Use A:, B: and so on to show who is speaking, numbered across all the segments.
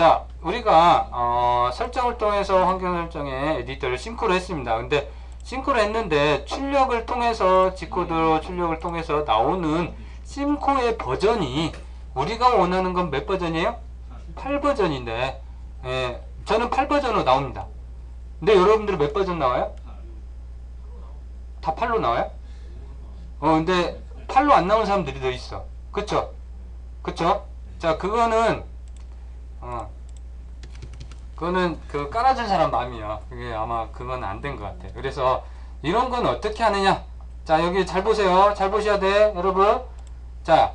A: 자, 우리가 어, 설정을 통해서 환경 설정에 에디터를 싱크로 했습니다. 근데 싱크로 했는데 출력을 통해서 G코드 출력을 통해서 나오는 심코의 버전이 우리가 원하는 건 몇 버전이에요? 8버전인데 예, 저는 8버전으로 나옵니다. 근데 여러분들은 몇 버전 나와요? 다 8로 나와요? 어 근데 8로 안 나오는 사람들이 더 있어. 그쵸? 그쵸? 자 그거는 어 그거는 그 깔아준 사람 마음이야. 그게 아마 그건 안 된 것 같아. 그래서 이런 건 어떻게 하느냐? 자 여기 잘 보세요. 잘 보셔야 돼, 여러분. 자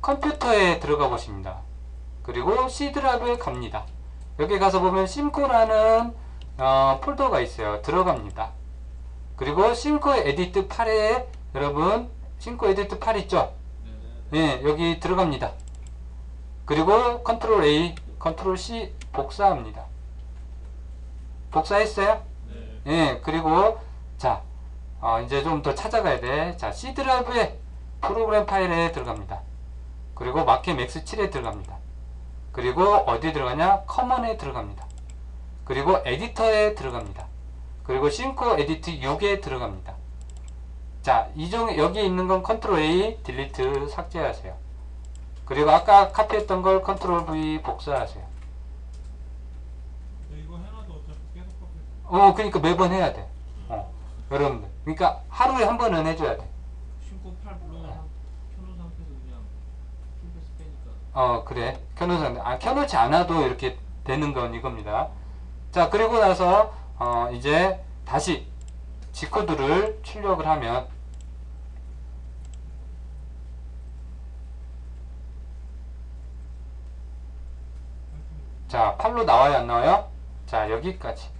A: 컴퓨터에 들어가 보십니다. 그리고 C 드라이브에 갑니다. 여기 가서 보면 심코라는 어, 폴더가 있어요. 들어갑니다. 그리고 심코 에디트 8에 여러분 심코 에디트 8 있죠? 예, 여기 들어갑니다. 그리고 컨트롤 A, 컨트롤 C 복사합니다. 복사했어요? 예, 그리고 자, 어, 이제 좀 더 찾아가야 돼. 자, C 드라이브에 프로그램 파일에 들어갑니다. 그리고 마켓 맥스 7에 들어갑니다. 그리고 어디 들어가냐? 커먼에 들어갑니다. 그리고 에디터에 들어갑니다. 그리고 싱코 에디트 6에 들어갑니다. 자, 이 중 여기 있는 건 컨트롤 A, 딜리트 삭제하세요. 그리고 아까 카피했던 걸 컨트롤 V 복사하세요.
B: 바뀌어.
A: 어, 그러니까 매번 해야 돼. 어, 여러분들. 그러니까 하루에 한 번은 해줘야 돼. 어, 그래. 켜놓은 상태. 아, 켜놓지 않아도 이렇게 되는 건 이겁니다. 자, 그리고 나서, 어, 이제 다시 G코드를 출력을 하면, 자, 8로 나와요, 안 나와요? 자, 여기까지.